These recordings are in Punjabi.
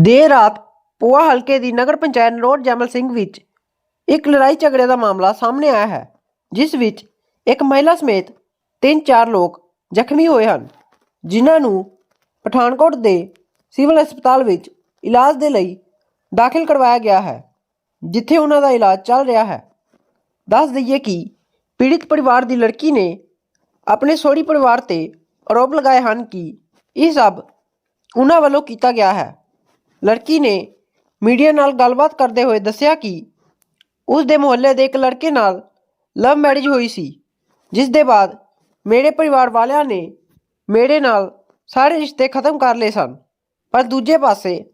ਦੇਰ ਰਾਤ ਪੋਆ ਹਲਕੇ ਦੀ ਨਗਰ ਪੰਚਾਇਤ ਨਰੋਟ ਜੈਮਲ ਸਿੰਘ ਵਿੱਚ ਇੱਕ ਲੜਾਈ ਝਗੜੇ ਦਾ ਮਾਮਲਾ ਸਾਹਮਣੇ ਆਇਆ ਹੈ, ਜਿਸ ਵਿੱਚ ਇੱਕ ਮਹਿਲਾ ਸਮੇਤ ਤਿੰਨ ਚਾਰ ਲੋਕ ਜ਼ਖਮੀ ਹੋਏ ਹਨ, ਜਿਨ੍ਹਾਂ ਨੂੰ ਪਠਾਨਕੋਟ ਦੇ ਸਿਵਲ ਹਸਪਤਾਲ ਵਿੱਚ ਇਲਾਜ ਦੇ ਲਈ ਦਾਖਲ ਕਰਵਾਇਆ ਗਿਆ ਹੈ, ਜਿੱਥੇ ਉਹਨਾਂ ਦਾ ਇਲਾਜ ਚੱਲ ਰਿਹਾ ਹੈ। ਦੱਸ ਦਈਏ ਕਿ ਪੀੜਿਤ ਪਰਿਵਾਰ ਦੀ ਲੜਕੀ ਨੇ ਆਪਣੇ ਸਹੁਰੀ ਪਰਿਵਾਰ ਤੇ ਆਰੋਪ ਲਗਾਏ ਹਨ ਕਿ ਇਹ ਸਭ ਉਹਨਾਂ ਵੱਲੋਂ ਕੀਤਾ ਗਿਆ ਹੈ। ਲੜਕੀ ਨੇ ਮੀਡੀਆ ਨਾਲ ਗੱਲਬਾਤ ਕਰਦੇ ਹੋਏ ਦੱਸਿਆ ਕਿ ਉਸ ਦੇ ਮੁਹੱਲੇ ਦੇ ਇੱਕ ਲੜਕੇ ਨਾਲ ਲਵ ਮੈਰਿਜ ਹੋਈ ਸੀ, ਜਿਸ ਦੇ ਬਾਅਦ ਮੇਰੇ ਪਰਿਵਾਰ ਵਾਲਿਆਂ ਨੇ ਮੇਰੇ ਨਾਲ ਸਾਰੇ ਰਿਸ਼ਤੇ ਖਤਮ ਕਰ ਲਏ ਸਨ। ਪਰ ਦੂਜੇ ਪਾਸੇ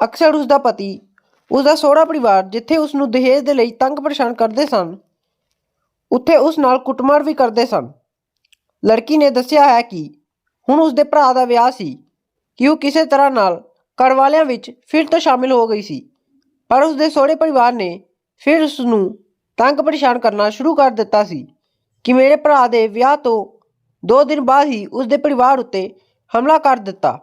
ਅਕਸਰ ਉਸ ਦਾ ਪਤੀ, ਉਸ ਦਾ ਸਹੁਰਾ ਪਰਿਵਾਰ ਜਿੱਥੇ ਉਸ ਨੂੰ ਦਹੇਜ ਦੇ ਲਈ ਤੰਗ ਪਰੇਸ਼ਾਨ ਕਰਦੇ ਸਨ, ਉੱਥੇ ਉਸ ਨਾਲ ਕੁੱਟਮਾਰ ਵੀ ਕਰਦੇ ਸਨ। ਲੜਕੀ ਨੇ ਦੱਸਿਆ ਹੈ ਕਿ ਹੁਣ ਉਸ ਦੇ ਭਰਾ ਦਾ ਵਿਆਹ ਸੀ, ਕਿ ਉਹ ਕਿਸੇ ਤਰ੍ਹਾਂ ਨਾਲ ਘਰ ਵਾਲਿਆਂ ਵਿੱਚ ਫਿਰ ਤੋਂ ਸ਼ਾਮਿਲ ਹੋ ਗਈ ਸੀ। ਪਰ ਉਸ ਦੇ ਸਹੁਰੇ ਪਰਿਵਾਰ ਨੇ ਫਿਰ ਉਸ ਨੂੰ ਤੰਗ ਪਰੇਸ਼ਾਨ ਕਰਨਾ ਸ਼ੁਰੂ ਕਰ ਦਿੱਤਾ ਸੀ ਕਿ ਮੇਰੇ ਭਰਾ ਦੇ ਵਿਆਹ ਤੋਂ 2 ਦਿਨ ਬਾਅਦ ਹੀ ਉਸ ਦੇ ਪਰਿਵਾਰ ਉੱਤੇ ਹਮਲਾ ਕਰ ਦਿੱਤਾ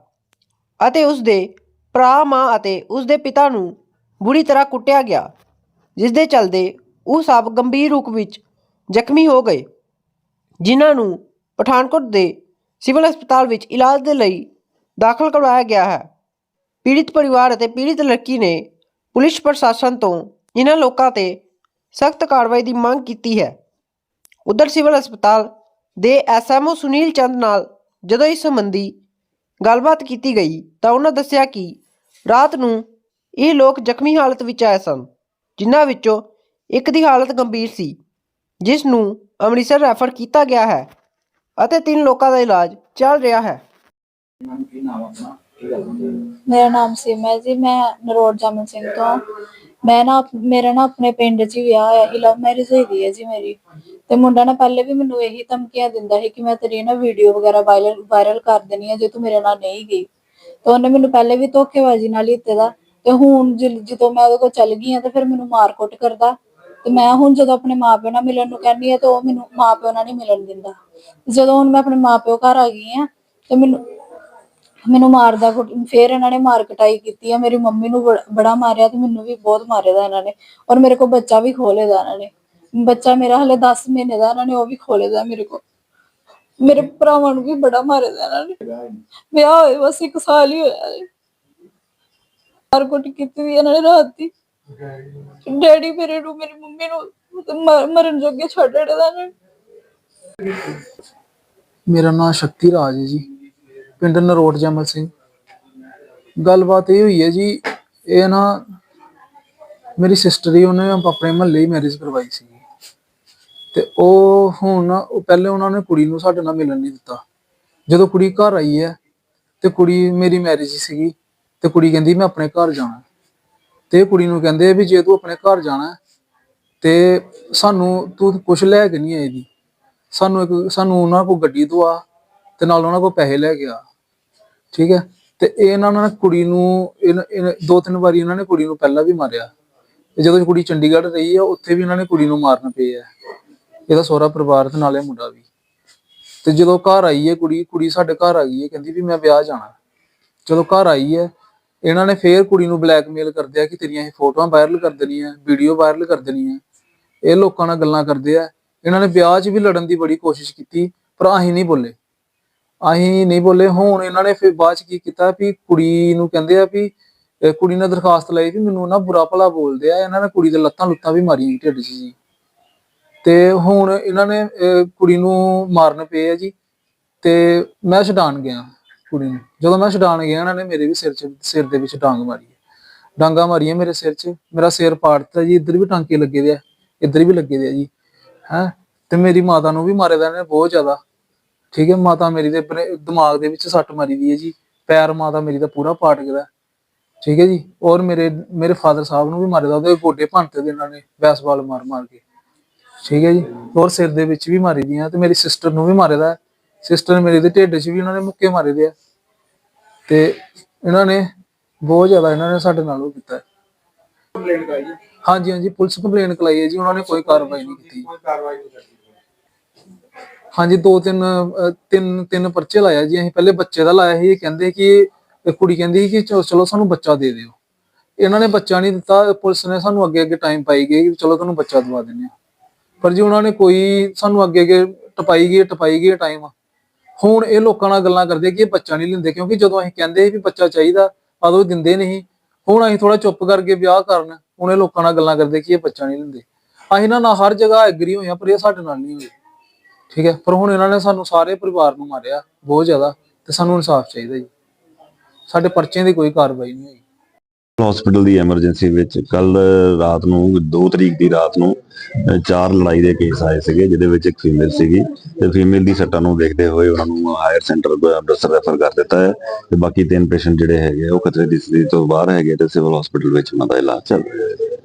ਅਤੇ ਉਸ ਦੇ ਭਰਾ, ਮਾਂ ਅਤੇ ਉਸ ਦੇ ਪਿਤਾ ਨੂੰ ਬੁਰੀ ਤਰ੍ਹਾਂ ਕੁੱਟਿਆ ਗਿਆ ਜਿਸ ਦੇ ਚਲਦੇ ਉਹ ਸਭ ਗੰਭੀਰ ਰੂਪ ਵਿੱਚ ਜ਼ਖਮੀ ਹੋ ਗਏ, ਜਿਨ੍ਹਾਂ ਨੂੰ ਪਠਾਨਕੋਟ ਦੇ ਸਿਵਲ ਹਸਪਤਾਲ ਵਿੱਚ ਇਲਾਜ ਦੇ ਲਈ ਦਾਖਲ ਕਰਵਾਇਆ ਗਿਆ ਹੈ। ਪੀੜਿਤ ਪਰਿਵਾਰ ਅਤੇ ਪੀੜਿਤ ਲੜਕੀ ਨੇ ਪੁਲਿਸ ਪ੍ਰਸ਼ਾਸਨ ਤੋਂ ਇਹਨਾਂ ਲੋਕਾਂ ਤੇ ਸਖਤ ਕਾਰਵਾਈ ਦੀ ਮੰਗ ਕੀਤੀ ਹੈ। ਉਧਰ ਸਿਵਲ ਹਸਪਤਾਲ ਦੇ ਐਸਐਮਓ ਸੁਨੀਲ ਚੰਦ ਨਾਲ ਜਦੋਂ ਇਸ ਸੰਬੰਧੀ ਗੱਲਬਾਤ ਕੀਤੀ ਗਈ ਤਾਂ ਉਹਨਾਂ ਦੱਸਿਆ ਕਿ ਰਾਤ ਨੂੰ ਇਹ ਲੋਕ ਜ਼ਖਮੀ ਹਾਲਤ ਵਿੱਚ ਆਏ ਸਨ, ਜਿਨ੍ਹਾਂ ਵਿੱਚੋਂ ਇੱਕ ਦੀ ਹਾਲਤ ਗੰਭੀਰ ਸੀ, ਜਿਸ ਨੂੰ ਅੰਮ੍ਰਿਤਸਰ ਰੈਫਰ ਕੀਤਾ ਗਿਆ ਹੈ ਅਤੇ ਤਿੰਨ ਲੋਕਾਂ ਦਾ ਇਲਾਜ ਚੱਲ ਰਿਹਾ ਹੈ। ਮੇਰਾ ਨਾਮ ਸੀਮਾ ਜੀ, ਮੈਂ ਨਰੋੜ ਜਾਮਨ ਸਿੰਘ ਤੋਂ ਮੈਂ ਨਾ ਮੇਰਾ ਨਾ ਆਪਣੇ ਪਿੰਡ 'ਚ ਹੀ ਵਿਆਹ ਹੋਇਆ ਸੀ ਲਵ ਮੈਰਿਜ ਹੋਈ ਹੈ ਜੀ ਮੇਰੀ। ਤੇ ਮੁੰਡਾ ਨਾ ਪਹਿਲੇ ਵੀ ਮੈਨੂੰ ਇਹੀ ਧਮਕੀਆਂ ਦਿੰਦਾ ਸੀ ਕਿ ਮੈਂ ਤੇਰੀ ਨਾ ਵੀਡੀਓ ਵਗੈਰਾ ਵਾਇਰਲ ਕਰ ਦੇਣੀ ਹੈ, ਜੇ ਤੂੰ ਮੇਰੇ ਨਾਲ ਨਹੀਂ ਗਈ। ਤੇ ਉਹਨੇ ਮੈਨੂੰ ਪਹਿਲੇ ਵੀ ਧੋਖੇਬਾਜ਼ੀ ਨਾਲ ਹੀ ਦਿੱਤੇ ਦਾ ਤੇ ਹੁਣ ਜਦੋਂ ਮੈਂ ਉਹਦੇ ਕੋਲ ਚੱਲ ਗਈ ਆ ਤੇ ਫਿਰ ਮੈਨੂੰ ਮਾਰਕੁੱਟ ਕਰਦਾ। ਤੇ ਮੈਂ ਹੁਣ ਜਦੋਂ ਆਪਣੇ ਮਾਪਿਓ ਨਾਲ ਮਿਲਣ ਨੂੰ ਕਹਿੰਦੀ ਆ ਤੇ ਉਹ ਮੈਨੂੰ ਮਾਪਿਓ ਨਾਲ ਨਹੀਂ ਮਿਲਣ ਦਿੰਦਾ। ਜਦੋਂ ਹੁਣ ਮੈਂ ਆਪਣੇ ਮਾਪਿਓ ਘਰ ਆ ਗਈ ਆ ਤੇ ਮੈਨੂੰ ਮੈਨੂੰ ਮਾਰਦਾ ਕੁੱਟ- ਫੇਰ ਇਹਨਾਂ ਨੇ ਮਾਰ ਕਟਾਈ ਕੀਤੀ ਆ, ਮੇਰੀ ਮੰਮੀ ਨੂੰ ਬੜ- ਬੜਾ ਮਾਰਿਆ ਤੇ ਮੈਨੂੰ ਵੀ ਬਹੁਤ ਮਾਰਿਆ ਦਾ ਇਹਨਾਂ ਨੇ, ਔਰ ਮੇਰੇ ਕੋਲ ਬੱਚਾ ਵੀ ਖੋਲੇ ਦਾ ਇਹਨਾਂ ਨੇ, ਬੱਚਾ ਮੇਰਾ ਹਲੇ 10 ਮਹੀਨੇ ਦਾ ਇਹਨਾਂ ਨੇ, ਉਹ ਵੀ ਖੋਲੇ ਦਾ ਮੇਰੇ ਕੋਲ, ਮੇਰੇ ਭਰਾਵਾਂ ਨੂੰ ਵੀ ਬੜਾ ਮਾਰਿਆ ਦਾ ਇਹਨਾਂ ਨੇ, ਵਿਆਹ ਹੋਏ ਬਸ ਇੱਕ ਸਾਲ ਹੀ ਹੋਇਆ ਹੈ ਮਾਰ ਕੁੱਟ ਕੀਤੀ ਵੀ ਇਹਨਾਂ ਨੇ ਰਾਤ ਦੀ, ਡੈਡੀ ਮੇਰੇ ਨੂੰ, ਮੇਰੀ ਮੰਮੀ ਨੂੰ, ਮਰ- ਮਰਨ ਜੋਗੇ ਛੱਡ ਦਿੱਤਾ ਇਹਨਾਂ ਨੇ। ਮੇਰਾ ਨਾਮ ਸ਼ਕਤੀ ਰਾਜ ਹੈ ਜੀ। ਪਿੰਡ ਨਰੋਟ ਜਮਲ ਸਿੰਘ। ਗੱਲਬਾਤ ਇਹ ਹੋਈ ਹੈ ਜੀ, ਇਹ ਨਾ ਮੇਰੀ ਸਿਸਟਰ ਹੀ ਉਹਨੇ ਆਪਣੇ ਮਹੱਲੇ ਹੀ ਮੈਰਿਜ ਕਰਵਾਈ ਸੀ। ਤੇ ਉਹ ਹੁਣ ਉਹ ਪਹਿਲੇ ਉਹਨਾਂ ਨੇ ਕੁੜੀ ਨੂੰ ਸਾਡੇ ਨਾਲ ਮਿਲਣ ਨਹੀਂ ਦਿੱਤਾ। ਜਦੋਂ ਕੁੜੀ ਘਰ ਆਈ ਹੈ ਤੇ ਕੁੜੀ ਮੇਰੀ ਮੈਰਿਜ ਸੀਗੀ ਤੇ ਕੁੜੀ ਕਹਿੰਦੀ ਮੈਂ ਆਪਣੇ ਘਰ ਜਾਣਾ। ਤੇ ਕੁੜੀ ਨੂੰ ਕਹਿੰਦੇ ਵੀ ਜੇ ਤੂੰ ਆਪਣੇ ਘਰ ਜਾਣਾ ਤੇ ਸਾਨੂੰ ਤੂੰ ਕੁਛ ਲੈ ਕੇ ਨਹੀਂ ਆਈ ਦੀ ਸਾਨੂੰ ਇੱਕ, ਸਾਨੂੰ ਉਹਨਾਂ ਕੋਲ ਗੱਡੀ ਦਵਾ ਤੇ ਨਾਲ ਉਹਨਾਂ ਕੋਲ ਪੈਸੇ ਲੈ ਕੇ ਆ। ਠੀਕ ਹੈ? ਤੇ ਇਹ ਇਹਨਾਂ ਨੇ ਕੁੜੀ ਨੂੰ ਇਹਨਾਂ- ਇਹਨਾਂ- ਦੋ ਤਿੰਨ ਵਾਰੀ ਇਹਨਾਂ ਨੇ ਕੁੜੀ ਨੂੰ ਪਹਿਲਾਂ ਵੀ ਮਾਰਿਆ। ਤੇ ਜਦੋਂ ਕੁੜੀ ਚੰਡੀਗੜ੍ਹ ਰਹੀ ਆ ਉੱਥੇ ਵੀ ਇਹਨਾਂ ਨੇ ਕੁੜੀ ਨੂੰ ਮਾਰਨ ਪਏ ਆ। ਇਹਦਾ ਸਹੁਰਾ ਪਰਿਵਾਰ ਤੇ ਨਾਲੇ ਮੁੰਡਾ ਵੀ। ਤੇ ਜਦੋਂ ਘਰ ਆਈ ਹੈ ਕੁੜੀ ਕੁੜੀ ਸਾਡੇ ਘਰ ਆ ਗਈ ਹੈ, ਕਹਿੰਦੀ ਵੀ ਮੈਂ ਵਿਆਹ ਜਾਣਾ। ਜਦੋਂ ਘਰ ਆਈ ਹੈ, ਇਹਨਾਂ ਨੇ ਫੇਰ ਕੁੜੀ ਨੂੰ ਬਲੈਕਮੇਲ ਕਰਦੇ ਆ ਕਿ ਤੇਰੀਆਂ ਇਹ ਫੋਟੋਆਂ ਵਾਇਰਲ ਕਰ ਦੇਣੀਆਂ, ਵੀਡੀਓ ਵਾਇਰਲ ਕਰ ਦੇਣੀਆਂ। ਇਹ ਲੋਕਾਂ ਨਾਲ ਗੱਲਾਂ ਕਰਦੇ ਆ। ਇਹਨਾਂ ਨੇ ਵਿਆਹ 'ਚ ਵੀ ਲੜਨ ਦੀ ਬੜੀ ਕੋਸ਼ਿਸ਼ ਕੀਤੀ, ਪਰ ਅਸੀਂ ਨਹੀਂ ਬੋਲੇ। ਅਸੀਂ ਨਹੀਂ ਬੋਲੇ। ਹੁਣ ਇਹਨਾਂ ਨੇ ਫਿਰ ਬਾਅਦ 'ਚ ਕੀ ਕੀਤਾ ਵੀ ਕੁੜੀ ਨੂੰ ਕਹਿੰਦੇ ਆ ਵੀ ਇਹ ਕੁੜੀ ਨੇ ਦਰਖਾਸਤ ਲਈ ਵੀ ਮੈਨੂੰ ਨਾ ਬੁਰਾ ਭਲਾ ਬੋਲਦੇ ਆ। ਇਹਨਾਂ ਨੇ ਕੁੜੀ ਦੇ ਲੱਤਾਂ ਲੁੱਤਾਂ ਵੀ ਮਾਰੀਆਂ ਢਿੱਡ 'ਚ ਜੀ। ਤੇ ਹੁਣ ਇਹਨਾਂ ਨੇ ਅਹ, ਕੁੜੀ ਨੂੰ ਮਾਰਨ ਪਏ ਆ ਜੀ। ਤੇ ਮੈਂ ਛਡਾਣ ਗਿਆ ਕੁੜੀ ਨੂੰ। ਜਦੋਂ ਮੈਂ ਛਡਾਣ ਗਿਆ ਇਹਨਾਂ ਨੇ ਮੇਰੇ ਵੀ ਸਿਰ 'ਚ ਸਿਰ ਦੇ ਵਿੱਚ ਡਾਂਗ ਮਾਰੀ ਹੈ। ਡਾਂਗਾ ਮਾਰੀਆਂ ਮੇਰੇ ਸਿਰ 'ਚ। ਮੇਰਾ ਸਿਰ ਪਾੜਤਾ ਜੀ। ਇੱਧਰ ਵੀ ਟਾਂਕੇ ਲੱਗੇ ਦੇ ਆ। ਇੱਧਰ ਵੀ ਲੱਗੇ ਦੇ ਆ ਜੀ। ਹੈ? ਤੇ ਮੇਰੀ ਮਾਤਾ ਨੂੰ ਵੀ ਮਾਰੇ ਦਾ ਨੇ ਬਹੁਤ ਜ਼ਿਆਦਾ। ਠੀਕ ਹੈ ਮਾਤਾ ਮੇਰੀ ਦੇ ਆਪਣੇ ਦਿਮਾਗ ਦੇ ਵਿੱਚ ਸੱਟ ਮਾਰੀ ਦੀ ਹੈ ਜੀ। ਪੈਰ ਮਾਤਾ ਮੇਰੀ ਦਾ ਪੂਰਾ ਪਾਟ ਗਿਆ। ਠੀਕ ਹੈ ਜੀ ਔਰ ਮੇਰੇ ਮੇਰੇ ਫਾਦਰ ਸਾਹਿਬ ਨੂੰ ਵੀ ਮਾਰੇ ਦਾ ਉਹਦੇ ਗੋਡੇ ਭੰਨਤੇ ਦੇ ਇਹਨਾਂ ਨੇ ਬੈਸਬਾਲ ਮਾਰ ਮਾਰ ਕੇ। ਠੀਕ ਹੈ ਜੀ ਔਰ ਸਿਰ ਦੇ ਵਿੱਚ ਵੀ ਮਾਰੀ ਦੀਆਂ ਤੇ ਮੇਰੀ ਸਿਸਟਰ ਨੂੰ ਵੀ ਮਾਰੇ ਦਾ। ਸਿਸਟਰ ਮੇਰੇ ਦੇ ਢਿੱਡ 'ਚ ਵੀ ਇਹਨਾਂ ਨੇ ਮੁੱਕੇ ਮਾਰੇ ਦੇ ਆ। ਤੇ ਇਹਨਾਂ ਨੇ ਬਹੁਤ ਜ਼ਿਆਦਾ ਇਹਨਾਂ ਨੇ ਸਾਡੇ ਨਾਲ ਉਹ ਕੀਤਾ। ਹੈ। ਹਾਂਜੀ ਹਾਂਜੀ ਪੁਲਿਸ ਕੰਪਲੇਨ ਕਰਾਈ ਹੈ ਜੀ ਉਹਨਾਂ ਨੇ ਕੋਈ ਕਾਰਵਾਈ ਨਹੀਂ ਕੀਤੀ। ਹਾਂਜੀ, ਦੋ ਤਿੰਨ ਤਿੰਨ ਤਿੰਨ ਪਰਚੇ ਲਾਇਆ ਜੀ। ਅਸੀਂ ਪਹਿਲੇ ਬੱਚੇ ਦਾ ਲਾਇਆ ਸੀ, ਇਹ ਕਹਿੰਦੇ ਕਿ ਕੁੜੀ ਕਹਿੰਦੀ ਸੀ ਕਿ ਚਲੋ ਸਾਨੂੰ ਬੱਚਾ ਦੇ ਦਿਓ। ਇਹਨਾਂ ਨੇ ਬੱਚਾ ਨਹੀਂ ਦਿੱਤਾ, ਪੁਲਿਸ ਨੇ ਸਾਨੂੰ ਅੱਗੇ ਅੱਗੇ ਟਾਈਮ ਪਾਈ ਗਈ ਕਿ ਚਲੋ ਤੁਹਾਨੂੰ ਬੱਚਾ ਦਵਾ ਦਿੰਦੇ ਆ ਪਰ ਜੀ ਉਹਨਾਂ ਨੇ ਕੋਈ ਸਾਨੂੰ ਅੱਗੇ ਅੱਗੇ ਟਪਾਈ ਗਈ ਟਪਾਈ ਗਈ ਟਾਈਮ ਹੁਣ ਇਹ ਲੋਕਾਂ ਨਾਲ ਗੱਲਾਂ ਕਰਦੇ ਕਿ ਇਹ ਬੱਚਾ ਨਹੀਂ ਲੈਂਦੇ, ਕਿਉਂਕਿ ਜਦੋਂ ਅਸੀਂ ਕਹਿੰਦੇ ਸੀ ਵੀ ਬੱਚਾ ਚਾਹੀਦਾ ਉਦੋਂ ਇਹ ਦਿੰਦੇ ਨਹੀਂ। ਹੁਣ ਅਸੀਂ ਥੋੜਾ ਚੁੱਪ ਕਰਕੇ ਵਿਆਹ ਕਰਨ, ਹੁਣ ਇਹ ਲੋਕਾਂ ਨਾਲ ਗੱਲਾਂ ਕਰਦੇ ਕਿ ਇਹ ਬੱਚਾ ਨਹੀਂ ਲੈਂਦੇ। ਅਸੀਂ ਨਾ ਨਾਲ ਹਰ ਜਗ੍ਹਾ ਐਗਰੀ ਹੋਏ ਆ ਪਰ ਇਹ ਸਾਡੇ ਨਾਲ ਨਹੀਂ ਹੋਏ। ਠੀਕ ਹੈ? ਪਰ ਹੁਣ ਇਹਨਾਂ ਨੇ ਸਾਨੂੰ ਸਾਰੇ ਪਰਿਵਾਰ ਨੂੰ ਮਾਰਿਆ ਬਹੁਤ ਜ਼ਿਆਦਾ ਤੇ ਸਾਨੂੰ ਇਨਸਾਫ ਚਾਹੀਦਾ ਜੀ। ਸਾਡੇ ਪਰਚਿਆਂ ਦੀ ਕੋਈ ਕਾਰਵਾਈ ਨਹੀਂ ਹੋਈ। ਹਸਪੀਟਲ ਦੀ ਐਮਰਜੈਂਸੀ ਵਿੱਚ ਕੱਲ ਰਾਤ ਨੂੰ 2 ਤਰੀਕ ਦੀ ਰਾਤ ਨੂੰ ਚਾਰ ਲੜਾਈ ਦੇ ਕੇਸ ਆਏ ਸੀਗੇ, ਜਿਹਦੇ ਵਿੱਚ ਇੱਕ ਫੀਮੇਲ ਸੀਗੀ ਤੇ ਫੀਮੇਲ ਦੀ ਸੱਟਾਂ ਨੂੰ ਦੇਖਦੇ ਹੋਏ ਉਹਨਾਂ ਨੂੰ ਹਾਇਰ ਸੈਂਟਰ ਅੰਮ੍ਰਿਤਸਰ ਰੈਫਰ ਕਰ ਦਿੱਤਾ ਹੈ ਤੇ ਬਾਕੀ ਤਿੰਨ ਪੇਸ਼ੈਂਟ ਜਿਹੜੇ ਹੈਗੇ ਉਹ ਖਤਰੇ ਦੀ ਸਥਿਤੀ ਤੋਂ ਬਾਹਰ ਹੈਗੇ ਤੇ ਸਿਵਲ ਹਸਪੀਟਲ ਵਿੱਚ ਉਹਨਾਂ ਦਾ ਇਲਾਜ ਚੱਲ ਰਿਹਾ ਹੈ।